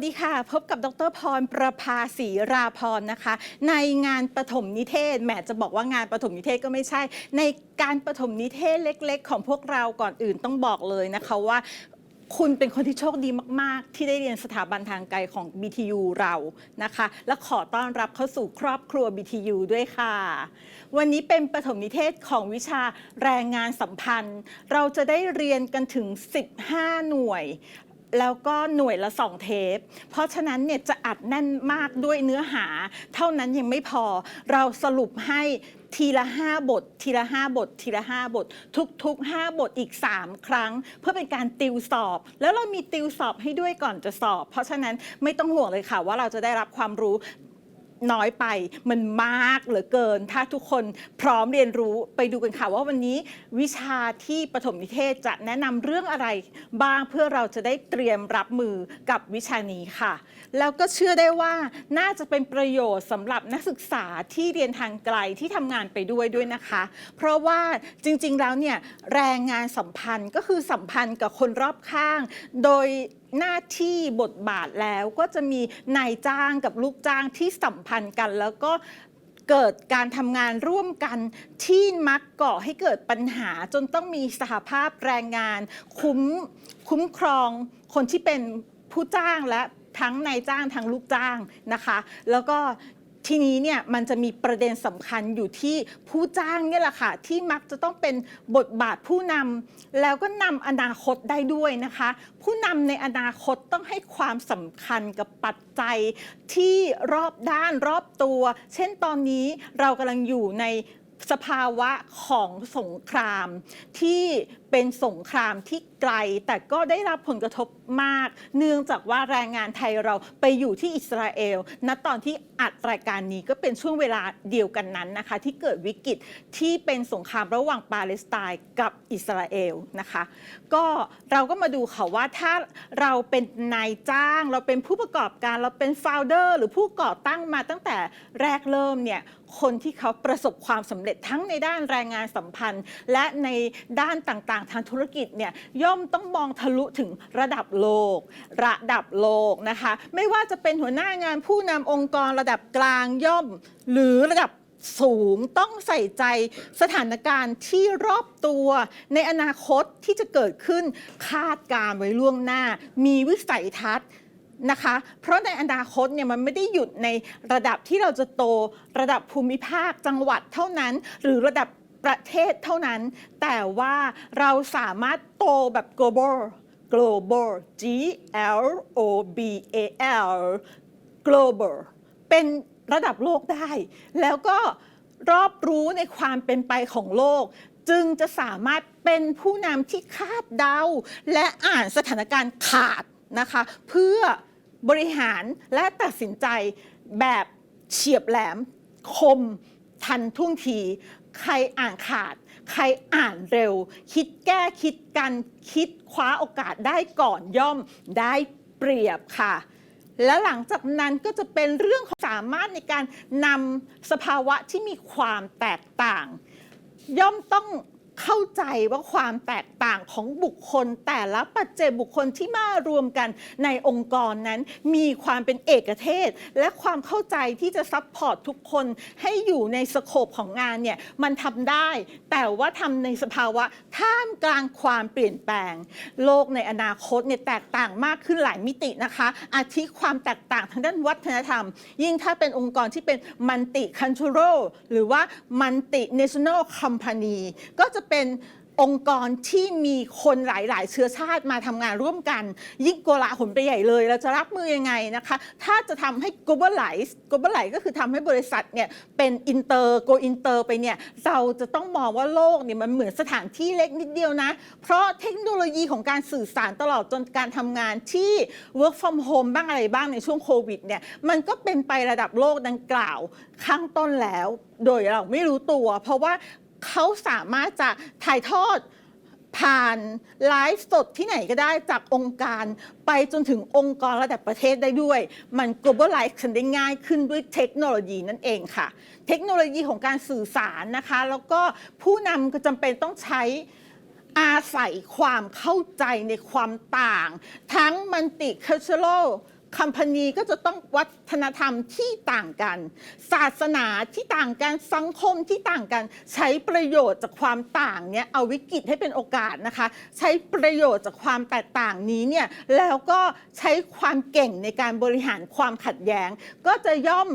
สวัสดีค่ะ พบกับดรพรประภาศรีราพรนะคะ ในงานปฐมนิเทศแหมจะบอกว่างานปฐมนิเทศก็ไม่ใช่ ในการปฐมนิเทศเล็ก ๆ ของพวกเราก่อนอื่นต้องบอกเลยนะคะว่าคุณเป็นคนที่โชคดีมาก ๆ ที่ได้เรียนสถาบันทางไกลของ BTU เรานะคะ และขอต้อนรับเข้าสู่ครอบครัว BTU ด้วยค่ะ วันนี้เป็นปฐมนิเทศของวิชาแรงงานสัมพันธ์ เราจะได้เรียนกันถึง 15 หน่วย แล้วก็หน่วยละ 2 เทป เพราะฉะนั้นเนี่ยจะอัดแน่นมากด้วยเนื้อหา เท่านั้นยังไม่พอ เราสรุปให้ทีละ 5 บท ทีละ 5 บท ทีละ 5 บท ทุกๆ 5 บทอีก 3 ครั้ง เพื่อเป็นการติวสอบ แล้วเรามีติวสอบให้ด้วยก่อนจะสอบ เพราะฉะนั้นไม่ต้องห่วงเลยค่ะว่าเราจะได้รับความรู้ น้อยไปมันมากเหลือเกิน ถ้าทุกคนพร้อมเรียนรู้ไปดูกันค่ะว่าวันนี้วิชาที่ปฐมนิเทศจะแนะนำเรื่องอะไร บ้างเพื่อเราจะได้เตรียมรับมือกับวิชานี้ค่ะ แล้วก็เชื่อได้ว่าน่าจะเป็นประโยชน์สำหรับนักศึกษาที่เรียนทางไกลที่ทำงานไปด้วยด้วยนะคะ เพราะว่าจริงๆแล้วเนี่ยแรงงานสัมพันธ์ก็คือสัมพันธ์กับคนรอบข้าง โดย หน้าที่บทบาทแล้วก็จะมีนายจ้างกับลูกจ้างที่สัมพันธ์กัน แล้วก็เกิดการทำงานร่วมกันที่มักก่อให้เกิดปัญหาจนต้องมีสหภาพแรงงาน คุ้มคุ้มครองคนที่เป็นผู้จ้างและทั้งนายจ้างทั้งลูกจ้างนะคะ แล้วก็ ทีนี้เนี่ยมันจะมีประเด็นสำคัญอยู่ที่ผู้จ้างเนี่ยแหละค่ะที่มักจะต้องเป็นบทบาทผู้นำแล้วก็นำอนาคตได้ด้วยนะคะ ผู้นำในอนาคตต้องให้ความสำคัญกับปัจจัยที่รอบด้านรอบตัว เช่นตอนนี้เรากำลังอยู่ในสภาวะของสงครามที่ เป็นสงครามที่ไกล แต่ก็ได้รับผลกระทบมาก เนื่องจากว่าแรงงานไทยเราไปอยู่ที่อิสราเอลณตอนที่อัดรายการนี้ก็เป็นช่วงเวลาเดียวกันนั้นนะคะ ที่เกิดวิกฤตที่เป็นสงครามระหว่างปาเลสไตน์กับอิสราเอลนะคะ ก็เราก็มาดูค่ะว่าถ้าเราเป็นนายจ้าง เราเป็นผู้ประกอบการเราเป็นโฟลเดอร์หรือผู้ก่อตั้งมาตั้งแต่แรกเริ่มเนี่ยคนที่เขาประสบความสำเร็จทั้งในด้านแรงงานสัมพันธ์ และในด้านต่างๆทางธุรกิจเนี่ยย่อมต้องมองทะลุถึงระดับโลก ระดับโลกนะคะ ไม่ว่าจะเป็นหัวหน้างานผู้นำองค์กรระดับกลางย่อม หรือระดับสูงต้องใส่ใจสถานการณ์ที่รอบตัว ในอนาคตที่จะเกิดขึ้นคาดการณ์ไว้ล่วงหน้า มีวิสัยทัศน์นะคะ เพราะในอนาคตเนี่ยมันไม่ได้หยุดในระดับที่เราจะโต ระดับภูมิภาคจังหวัดเท่านั้น หรือระดับ ประเทศเท่านั้น แต่ว่าเราสามารถโตแบบ global global G L O B A L global เป็นระดับโลกได้ แล้วก็รอบรู้ในความเป็นไปของโลก จึงจะสามารถเป็นผู้นำที่คาดเดา และอ่านสถานการณ์ขาดนะคะ เพื่อบริหารและตัดสินใจแบบเฉียบแหลมคมทันท่วงที ใครอ่านขาด ใครอ่านเร็ว คิดแก้คิดกันคิดคว้าโอกาสได้ก่อนย่อมได้เปรียบค่ะ และหลังจากนั้นก็จะเป็นเรื่องของสามารถในการนำสภาวะที่มีความแตกต่าง ย่อมต้อง เข้าใจว่าความแตกต่างของบุคคล แต่ละปัจเจกบุคคลที่มารวมกันในองค์กรนั้น มีความเป็นเอกเทศ และความเข้าใจที่จะซัพพอร์ตทุกคนให้อยู่ในสโคปของงานเนี่ยมันทำได้ แต่ว่าทำในสภาวะท่ามกลางความเปลี่ยนแปลง โลกในอนาคตเนี่ยแตกต่างมากขึ้นหลายมิตินะคะ อาทิความแตกต่างทางด้านวัฒนธรรม ยิ่งถ้าเป็นองค์กรที่เป็นมันติคันทร l หรือว่ามันติเนชั่นแนลคอมพานีก็จะเป็นองค์กรที่มีคนหลาย ๆ เชื้อชาติมาทำงานร่วมกัน ยิ่งโกลาหลไปใหญ่เลยเราจะรับมือยังไงนะคะ ถ้าจะทำให้ globalize globalize ก็คือทำให้บริษัทเนี่ยเป็นอินเตอร์ go อินเตอร์ไปเนี่ยเราจะต้องมองว่าโลกเนี่ยมันเหมือนสถานที่เล็กนิดเดียวนะ เพราะเทคโนโลยีของการสื่อสารตลอดจนการทำงานที่ work from home บ้างอะไรบ้างในช่วงโควิดเนี่ยมันก็เป็นไประดับโลกดังกล่าวข้างต้นแล้วโดยเราไม่รู้ตัว เพราะว่า เขาสามารถจะถ่ายทอดผ่านไลฟ์สดที่ไหนก็ได้จากองค์การ ไปจนถึงองค์กรระดับประเทศได้ด้วย มัน globalize กันได้ง่ายขึ้นด้วยเทคโนโลยีนั่นเองค่ะ เทคโนโลยีของการสื่อสารนะคะ แล้วก็ผู้นำก็จำเป็นต้องใช้อาศัยความเข้าใจในความต่าง ทั้งมันติ cultural คัมพานีก็จะต้องวัฒนธรรมที่ต่างกัน ศาสนาที่ต่างกันสังคมที่ต่างกัน ใช้ประโยชน์จากความต่างเนี่ยเอาวิกฤตให้เป็นโอกาสนะคะ ใช้ประโยชน์จากความแตกต่างนี้เนี่ยแล้วก็ใช้ความเก่งในการบริหารความขัดแย้ง ก็จะย่อม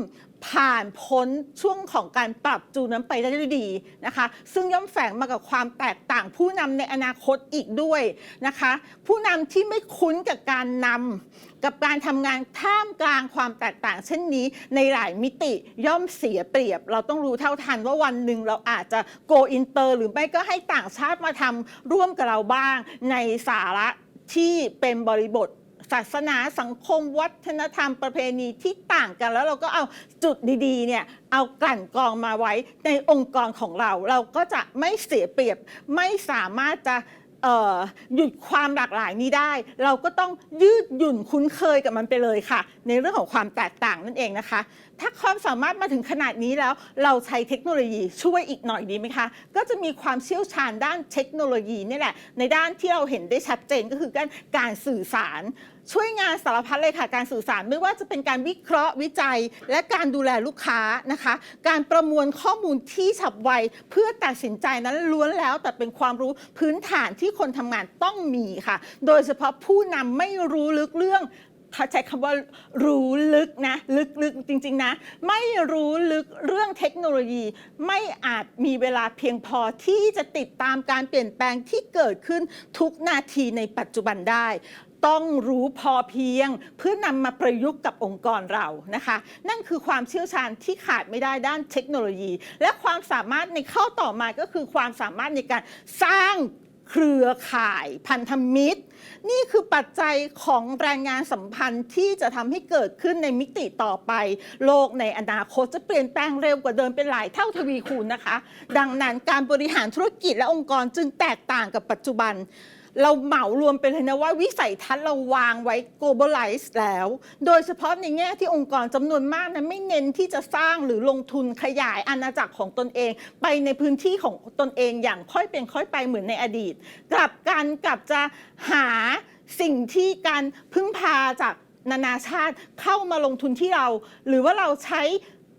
ผ่านพ้นช่วงของการปรับจูนนั้นไปได้ด้วยดีนะคะ ซึ่งย่อมแฝงมากับความแตกต่างผู้นำในอนาคตอีกด้วยนะคะ ผู้นำที่ไม่คุ้นกับการนำกับการทำงานท่ามกลางความแตกต่างเช่นนี้ในหลายมิติย่อมเสียเปรียบ เราต้องรู้เท่าทันว่าวันหนึ่งเราอาจจะโกอินเตอร์หรือไม่ก็ให้ต่างชาติมาทำร่วมกับเราบ้างในสาระที่เป็นบริบท ศาสนาสังคมวัฒนธรรมประเพณีที่ต่างกัน แล้วเราก็เอาจุดดีๆเนี่ยเอากลั่นกรองมาไว้ในองค์กรของเรา เราก็จะไม่เสียเปรียบไม่สามารถจะ เอ่อหยุดความหลากหลายนี้ได้ เราก็ต้องยืดหยุ่นคุ้นเคยกับมันไปเลยค่ะ ในเรื่องของความแตกต่างนั่นเองนะคะ ถ้าความสามารถมาถึงขนาดนี้แล้ว เราใช้เทคโนโลยีช่วยอีกหน่อยดีไหมคะ ก็จะมีความเชี่ยวชาญด้านเทคโนโลยีนี่แหละในด้านที่เราเห็นได้ชัดเจนก็คือการการสื่อสาร ช่วยงานสารพัดเลยค่ะการสื่อสารไม่ว่าจะเป็นการวิเคราะห์วิจัย และการดูแลลูกค้านะคะ การประมวลข้อมูลที่ฉับไวเพื่อตัดสินใจนั้นล้วนแล้ว แต่เป็นความรู้พื้นฐานที่คนทำงานต้องมีค่ะ โดยเฉพาะผู้นำไม่รู้ลึกเรื่องเขาใช้คำว่ารู้ลึกนะ ลึกๆจริง ๆ นะ ไม่รู้ลึกเรื่องเทคโนโลยี ไม่อาจมีเวลาเพียงพอที่จะติดตามการเปลี่ยนแปลงที่เกิดขึ้นทุกนาทีในปัจจุบันได้ ต้องรู้พอเพียง เพื่อนำมาประยุกต์กับองค์กรเรานะคะ นั่นคือความเชี่ยวชาญที่ขาดไม่ได้ด้านเทคโนโลยี และความสามารถในข้อต่อมาก็คือความสามารถในการสร้างเครือข่ายพันธมิตร นี่คือปัจจัยของแรงงานสัมพันธ์ที่จะทำให้เกิดขึ้นในมิติต่อไป โลกในอนาคตจะเปลี่ยนแปลงเร็วกว่าเดิมเป็นหลายเท่าทวีคูณนะคะ ดังนั้นการบริหารธุรกิจและองค์กรจึงแตกต่างกับปัจจุบัน เราเหมารวมไปเลยนะว่าวิสัยทัศน์เราวางไว้ globalize แล้ว โดยเฉพาะในแง่ที่องค์กรจำนวนมากนั้นไม่เน้นที่จะสร้างหรือลงทุนขยายอาณาจักรของตนเอง ไปในพื้นที่ของตนเองอย่างค่อยเป็นค่อยไปเหมือนในอดีต กลับกันกลับจะหาสิ่งที่การพึ่งพาจากนานาชาติเข้ามาลงทุนที่เรา หรือว่าเราใช้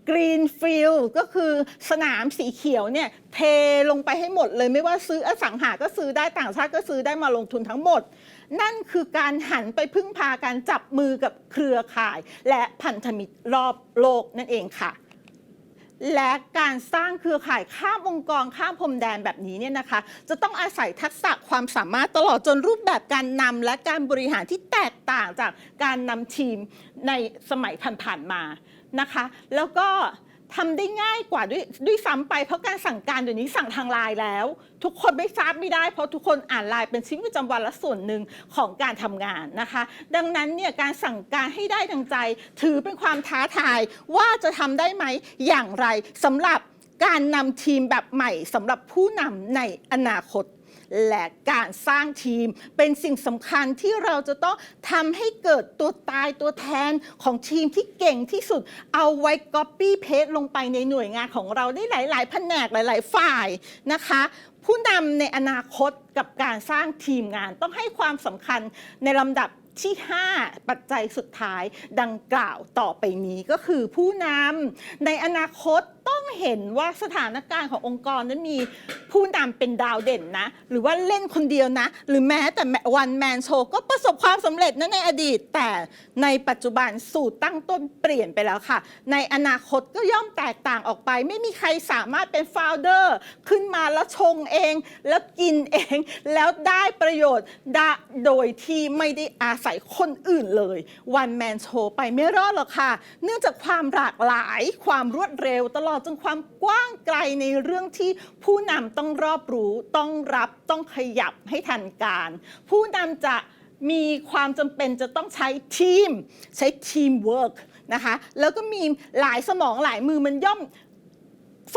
กรีนฟิลก็คือสนามสีเขียวเนี่ยเทลงไปให้หมดเลยไม่ว่าซื้ออสังหาก็ซื้อได้ต่างชาติก็ซื้อได้มาลงทุนทั้งหมด นั่นคือการหันไปพึ่งพาการจับมือกับเครือข่าย และพันธมิตรรอบโลกนั่นเองค่ะ และการสร้างเครือข่ายข้ามองค์กรข้ามพรมแดนแบบนี้เนี่ยนะคะ จะต้องอาศัยทักษะความสามารถตลอดจนรูปแบบการนำและการบริหารที่แตกต่างจากการนำทีมในสมัยผ่านๆมา นะคะ แล้วก็ทำได้ง่ายกว่าด้วยด้วยซ้ำไปเพราะการสั่งการเดี๋ยวนี้สั่งทางไลน์แล้ว ทุกคนไม่ทราบไม่ได้ เพราะทุกคนอ่านไลน์เป็นชีวิตประจำวันและส่วนหนึ่งของการทำงานนะคะ ดังนั้นเนี่ยการสั่งการให้ได้ดังใจ ถือเป็นความท้าทายว่าจะทำได้ไหมอย่างไรสำหรับการนำทีมแบบใหม่สำหรับผู้นำในอนาคต และการสร้างทีม เป็นสิ่งสำคัญที่เราจะต้องทำให้เกิดตัวตายตัวแทนของทีมที่เก่งที่สุด เอาไว้ Copy Paste ลงไปในหน่วยงานของเราได้หลาย ๆ แผนกหลาย ๆ ฝ่ายนะคะผู้นำในอนาคตกับการสร้างทีมงานต้องให้ความสำคัญในลำดับที่ 5 ปัจจัยสุดท้ายดังกล่าวต่อไปนี้ก็คือผู้นำในอนาคตต้อง เห็นว่าสถานการณ์ขององค์กรนั้นมีผู้นำเป็นดาวเด่นนะ หรือว่าเล่นคนเดียวนะ หรือแม้แต่วันแมนโชก็ประสบความสำเร็จนะในอดีต แต่ในปัจจุบันสูตรตั้งต้นเปลี่ยนไปแล้วค่ะ ในอนาคตก็ย่อมแตกต่างออกไป ไม่มีใครสามารถเป็นฟาวเดอร์ขึ้นมาแล้วชงเอง แล้วกินเอง แล้วได้ประโยชน์โดยที่ไม่ได้อาศัยคนอื่นเลยวันแมนโชไปไม่รอดหรอกค่ะ เนื่องจากความหลากหลายความรวดเร็วตลอดจนความกว้างไกลในเรื่องที่ผู้นำต้องรอบรู้ ต้องรับต้องขยับให้ทันการ ผู้นำจะมีความจำเป็นจะต้องใช้ทีม ใช้ทีมเวิร์กนะคะแล้วก็มีหลายสมองหลายมือมันย่อม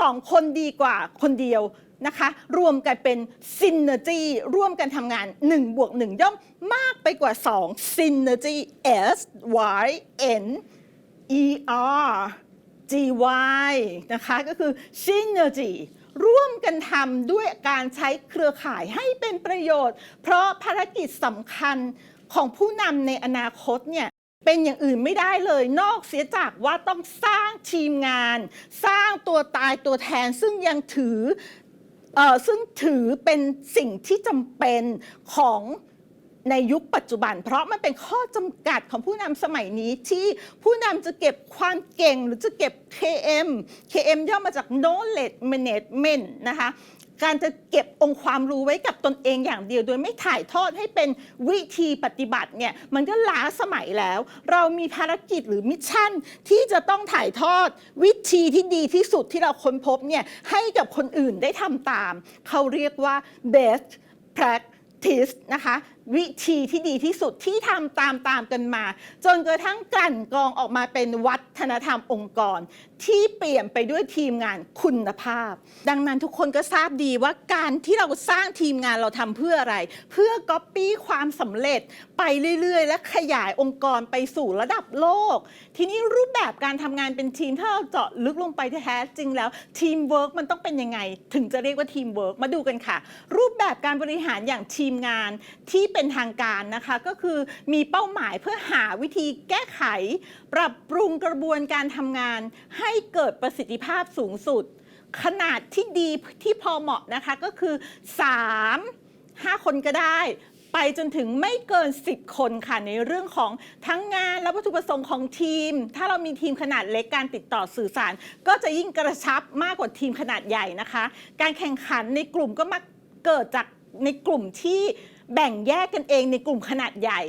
สองคนดีกว่าคนเดียวนะคะ รวมกันเป็น synergy ร่วมกันทำงาน1บวก1ย่อมมากไปกว่า2 synergy S Y N E R G Y นะคะก็คือ synergy ร่วมกันทำด้วยการใช้เครือข่ายให้เป็นประโยชน์ เพราะภารกิจสำคัญของผู้นำในอนาคตเนี่ยเป็นอย่างอื่นไม่ได้เลยนอกเสียจากว่าต้องสร้างทีมงาน สร้างตัวตายตัวแทนซึ่งยังถือเออซึ่งถือเป็นสิ่งที่จำเป็นของ ในยุคปัจจุบัน เพราะมันเป็นข้อจำกัดของผู้นำสมัยนี้ที่ผู้นำจะเก็บความเก่งหรือจะเก็บ KM KM ย่อมาจาก knowledge management นะคะการจะเก็บองค์ความรู้ไว้กับตนเองอย่างเดียว โดยไม่ถ่ายทอดให้เป็นวิธีปฏิบัติเนี่ยมันก็ล้าสมัยแล้ว เรามีภารกิจหรือมิชชั่นที่จะต้องถ่ายทอดวิธีที่ดีที่สุดที่เราค้นพบเนี่ยให้กับคนอื่นได้ทำตาม เขาเรียกว่า best practice นะคะวิธีที่ดีที่สุดที่ทำตามตามกันมา จนกระทั่งกลั่นกรองออกมาเป็นวัฒนธรรมองค์กร ที่เปลี่ยนไปด้วยทีมงานคุณภาพ ดังนั้นทุกคนก็ทราบดีว่าการที่เราสร้างทีมงานเราทำเพื่ออะไร เพื่อก๊อปปี้ความสำเร็จไปเรื่อย ๆ และขยายองค์กรไปสู่ระดับโลก ทีนี้รูปแบบการทำงานเป็นทีมถ้าเราเจาะลึกลงไปแท้จริงแล้วทีมเวิร์กมันต้องเป็นยังไง ถึงจะเรียกว่าทีมเวิร์กมาดูกันค่ะ รูปแบบการบริหารอย่างทีมงานที่เป็นทางการนะคะก็คือมีเป้าหมายเพื่อหาวิธีแก้ไข ปรับปรุงกระบวนการทำงาน ให้เกิดประสิทธิภาพสูงสุด ขนาดที่ดีที่พอเหมาะนะคะก็คือ 3 5 คนก็ได้ไปจนถึงไม่เกิน 10 คนค่ะในเรื่องของทั้งงานและวัตถุประสงค์ของทีม ถ้าเรามีทีมขนาดเล็กการติดต่อสื่อสาร ก็จะยิ่งกระชับมากกว่าทีมขนาดใหญ่นะคะ การแข่งขันในกลุ่มก็มักเกิดจากในกลุ่มที่ แบ่งแยกกันเองในกลุ่มขนาดใหญ่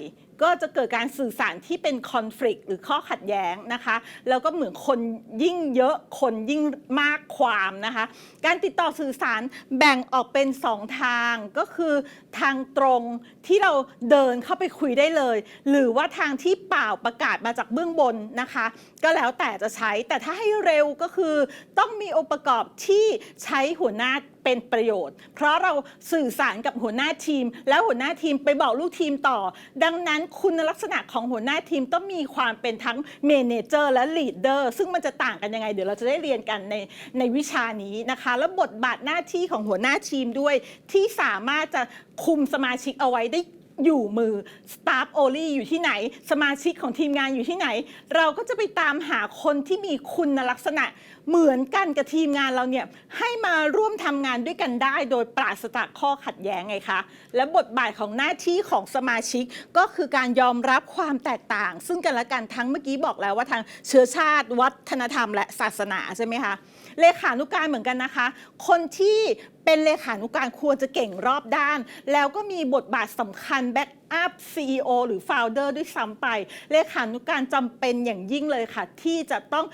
ก็จะเกิดการสื่อสารที่เป็นคอน FLICT หรือข้อขัดแย้งนะคะ แล้วก็เหมือนคนยิ่งเยอะคนยิ่งมากความนะคะ การติดต่อสื่อสารแบ่งออกเป็น2ทางก็คือทางตรงที่เราเดินเข้าไปคุยได้เลย หรือว่าทางที่เปล่าประกาศมาจากเบื้องบนนะคะ ก็แล้วแต่จะใช้แต่ถ้าให้เร็วก็คือ ต้องมีองค์ประกอบที่ใช้หัวหน้าเป็นประโยชน์ เพราะเราสื่อสารกับหัวหน้าทีม แล้วหัวหน้าทีมไปบอกลูกทีมต่อ ดังนั้นคุณลักษณะของหัวหน้าทีมต้องมีความเป็นทั้งเมนเจอร์และลีดเดอร์ซึ่งมันจะต่างกันยังไง เดี๋ยวเราจะได้เรียนกันในในวิชานี้นะคะ แล้วบทบาทหน้าที่ของหัวหน้าทีมด้วย ที่สามารถจะคุมสมาชิกเอาไว้ได้ อยู่มือ Staff Only อยู่ที่ไหน สมาชิกของทีมงานอยู่ที่ไหน เราก็จะไปตามหาคนที่มีคุณลักษณะเหมือนกันกับทีมงานเราเนี่ยให้มาร่วมทำงานด้วยกันได้ โดยปราศจากข้อขัดแย้งไงคะ และบทบาทของหน้าที่ของสมาชิกก็คือการยอมรับความแตกต่าง ซึ่งกันและกันทั้งเมื่อกี้บอกแล้วว่าทางเชื้อชาติ วัฒนธรรม และศาสนาใช่ไหมคะเลขานุการเหมือนกันนะคะ คนที่เป็นเลขานุการควรจะเก่งรอบด้าน แล้วก็มีบทบาทสำคัญแบ็กอัพ CEO หรือ Founder ด้วยซ้ำไป เลขานุการจำเป็นอย่างยิ่งเลยค่ะ ที่จะต้อง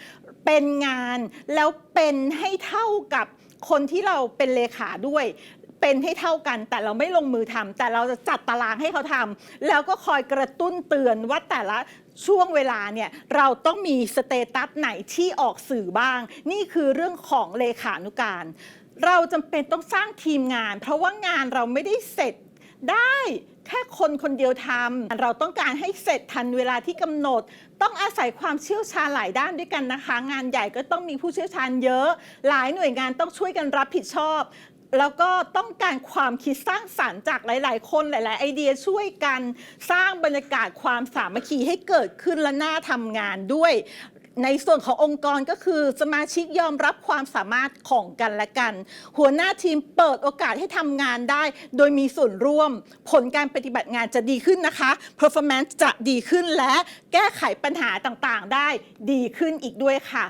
เป็นงาน แล้วเป็นให้เท่ากับคนที่เราเป็นเลขาด้วยเป็นให้เท่ากันแต่เราไม่ลงมือทำแต่เราจะจัดตารางให้เขาทำแล้วก็คอยกระตุ้นเตือนว่าแต่ละช่วงเวลาเนี่ยเราต้องมีสเตตัสไหนที่ออกสื่อบ้าง นี่คือเรื่องของเลขานุการ เราจำเป็นต้องสร้างทีมงาน เพราะว่างานเราไม่ได้เสร็จได้แค่คนคนเดียวทำเราต้องการให้เสร็จทันเวลาที่กำหนด ต้องอาศัยความเชี่ยวชาญหลายด้านด้วยกันนะคะ งานใหญ่ก็ต้องมีผู้เชี่ยวชาญเยอะ หลายหน่วยงานต้องช่วยกันรับผิดชอบ แล้วก็ต้องการความคิดสร้างสรรค์จากหลาย ๆ คนหลาย ๆ ไอเดียช่วยกันสร้างบรรยากาศความสามัคคีให้เกิดขึ้นและน่าทำงานด้วย ในส่วนขององค์กรก็คือสมาชิกยอมรับความสามารถของกันและกัน หัวหน้าทีมเปิดโอกาสให้ทำงานได้ โดยมีส่วนร่วม ผลการปฏิบัติงานจะดีขึ้นนะคะ performance จะดีขึ้นและแก้ไขปัญหาต่างๆ ได้ดีขึ้นอีกด้วยค่ะ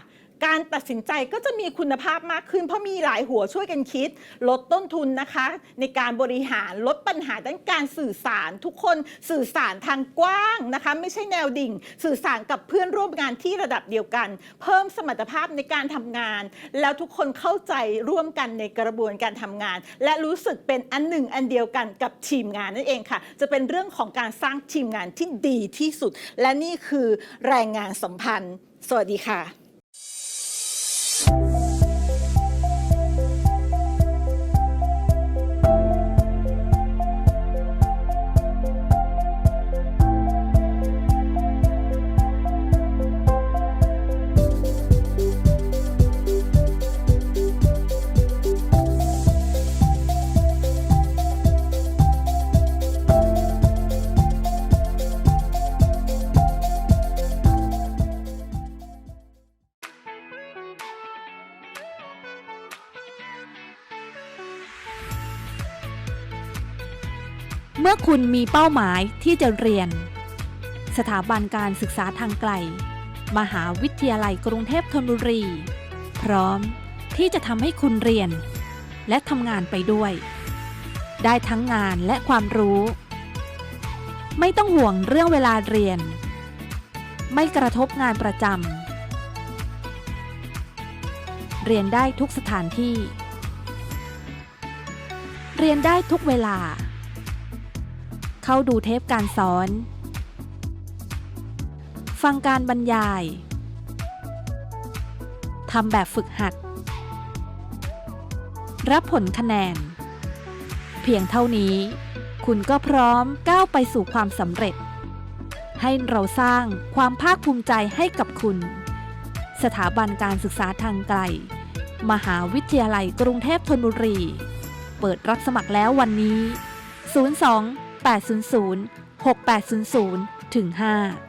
การตัดสินใจก็จะมีคุณภาพมากขึ้น เพราะมีหลายหัวช่วยกันคิด ลดต้นทุนนะคะ ในการบริหารลดปัญหาด้านการสื่อสารทุกคนสื่อสารทางกว้างนะคะ ไม่ใช่แนวดิ่ง สื่อสารกับเพื่อนร่วมงานที่ระดับเดียวกัน เพิ่มสมรรถภาพในการทำงาน แล้วทุกคนเข้าใจร่วมกันในกระบวนการทำงาน และรู้สึกเป็นอันหนึ่งอันเดียวกันกับทีมงานนั่นเองค่ะ จะเป็นเรื่องของการสร้างทีมงานที่ดีที่สุด และนี่คือแรงงานสัมพันธ์ สวัสดีค่ะ คุณมีเป้าหมายที่จะเรียน สถาบันการศึกษาทางไกล มหาวิทยาลัยกรุงเทพธนบุรี พร้อมที่จะทำให้คุณเรียน และทำงานไปด้วย ได้ทั้งงานและความรู้ ไม่ต้องห่วงเรื่องเวลาเรียน ไม่กระทบงานประจำเรียนได้ทุกสถานที่ เรียนได้ทุกเวลา เข้าดูเทปการสอน ฟังการบรรยาย ทำแบบฝึกหัด รับผลคะแนน เพียงเท่านี้ คุณก็พร้อมก้าวไปสู่ความสำเร็จ ให้เราสร้างความภาคภูมิใจให้กับคุณ สถาบันการศึกษาทางไกล มหาวิทยาลัยกรุงเทพธนบุรี เปิดรับสมัครแล้ววันนี้ 02 800 6800ถึง5